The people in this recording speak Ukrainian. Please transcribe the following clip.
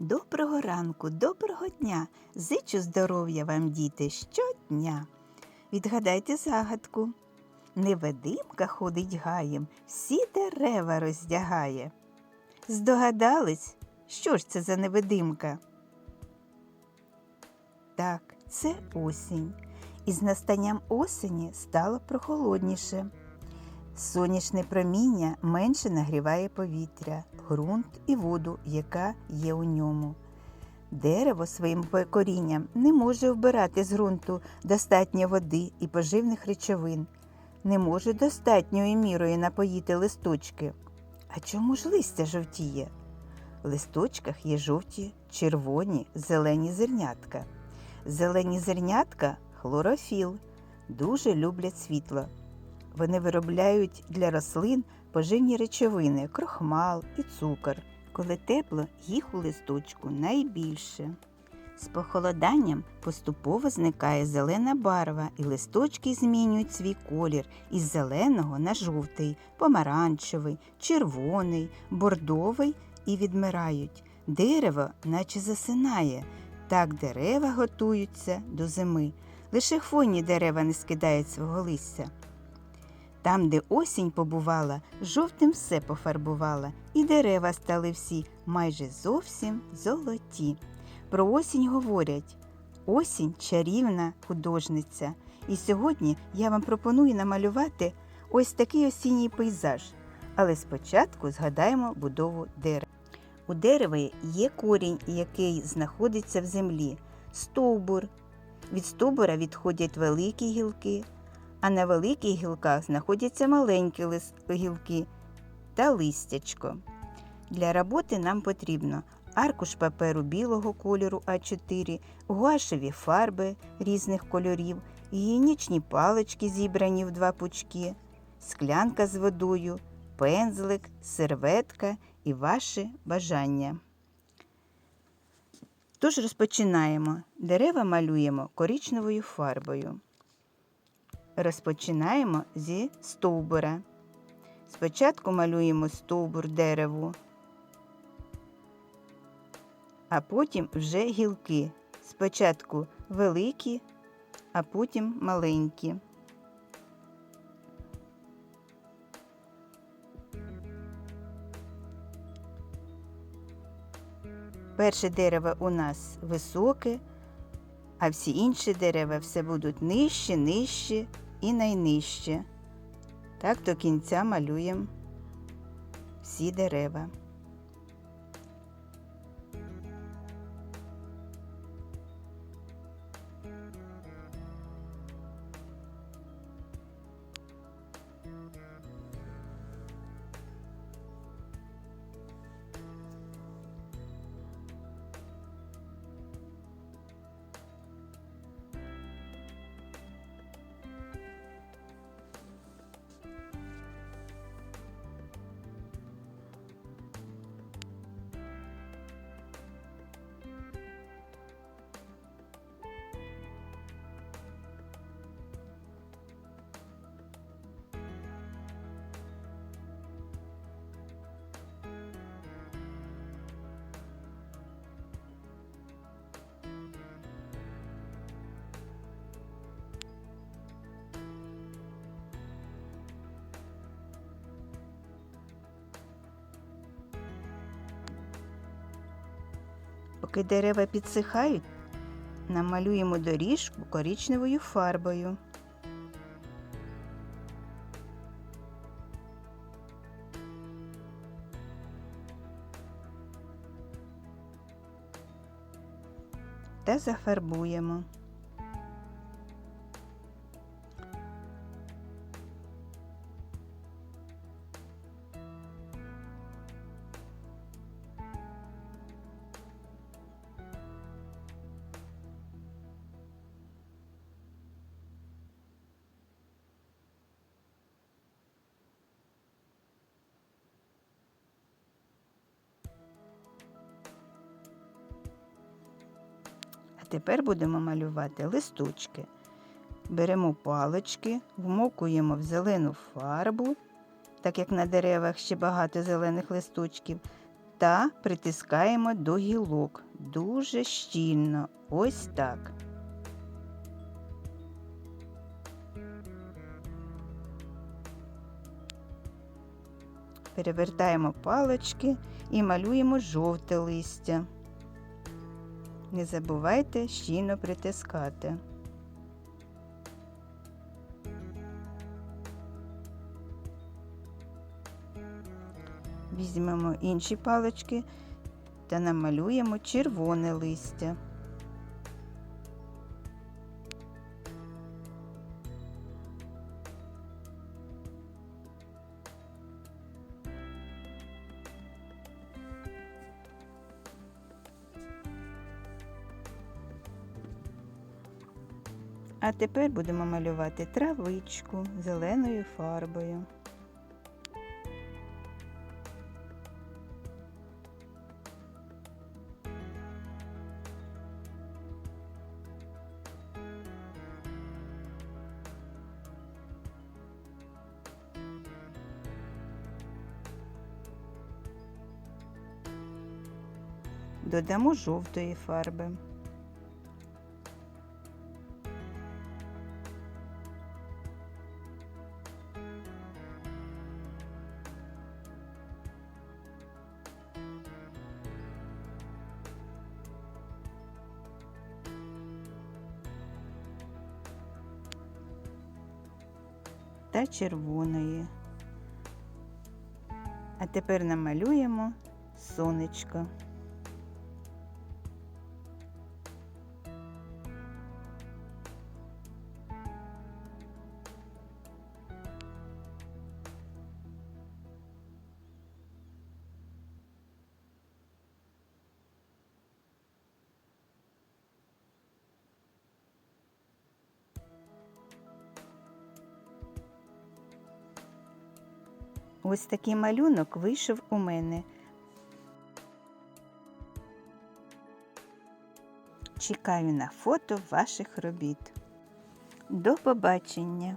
Доброго ранку, доброго дня. Зичу здоров'я вам, діти, щодня. Відгадайте загадку. Невидимка ходить гаєм, всі дерева роздягає. Здогадались, що ж це за невидимка? Так, це осінь. І з настанням осені стало прохолодніше. Сонячне проміння менше нагріває повітря, ґрунт і воду, яка є у ньому. Дерево своїм корінням не може вбирати з ґрунту достатньо води і поживних речовин, не може достатньою мірою напоїти листочки. А чому ж листя жовтіє? В листочках є жовті, червоні, зелені зернятка. Зелені зернятка хлорофіл, дуже люблять світло. Вони виробляють для рослин поживні речовини, крохмал і цукор. Коли тепло, їх у листочку найбільше. З похолоданням поступово зникає зелена барва, і листочки змінюють свій колір із зеленого на жовтий, помаранчевий, червоний, бордовий і відмирають. Дерево наче засинає. Так дерева готуються до зими. Лише хвойні дерева не скидають свого листя. Там, де осінь побувала, жовтим все пофарбувала, і дерева стали всі майже зовсім золоті. Про осінь говорять осінь чарівна художниця. І сьогодні я вам пропоную намалювати ось такий осінній пейзаж. Але спочатку згадаємо будову дерева. У дерева є корінь, який знаходиться в землі, стовбур. Від стовбура відходять великі гілки, а на великих гілках знаходяться маленькі гілки та листячко. Для роботи нам потрібно аркуш паперу білого кольору А4, гуашеві фарби різних кольорів, гігієнічні палички, зібрані в два пучки, склянка з водою, пензлик, серветка і ваше бажання. Тож розпочинаємо. Дерева малюємо коричневою фарбою. Розпочинаємо зі стовбура. Спочатку малюємо стовбур дереву, а потім вже гілки. Спочатку великі, а потім маленькі. Перше дерево у нас високе, а всі інші дерева все будуть нижче, нижче і найнижче. Так до кінця малюємо всі дерева. Поки дерева підсихають, намалюємо доріжку коричневою фарбою. Та зафарбуємо. Тепер будемо малювати листочки. Беремо палички, вмокуємо в зелену фарбу, так як на деревах ще багато зелених листочків, та притискаємо до гілок дуже щільно. Ось так. Перевертаємо палочки і малюємо жовте листя. Не забувайте щільно притискати. Візьмемо інші палички та намалюємо червоне листя. А тепер будемо малювати травичку зеленою фарбою. Додамо жовтої фарби. Та червоної. А тепер намалюємо сонечко. Ось такий малюнок вийшов у мене. Чекаю на фото ваших робіт. До побачення!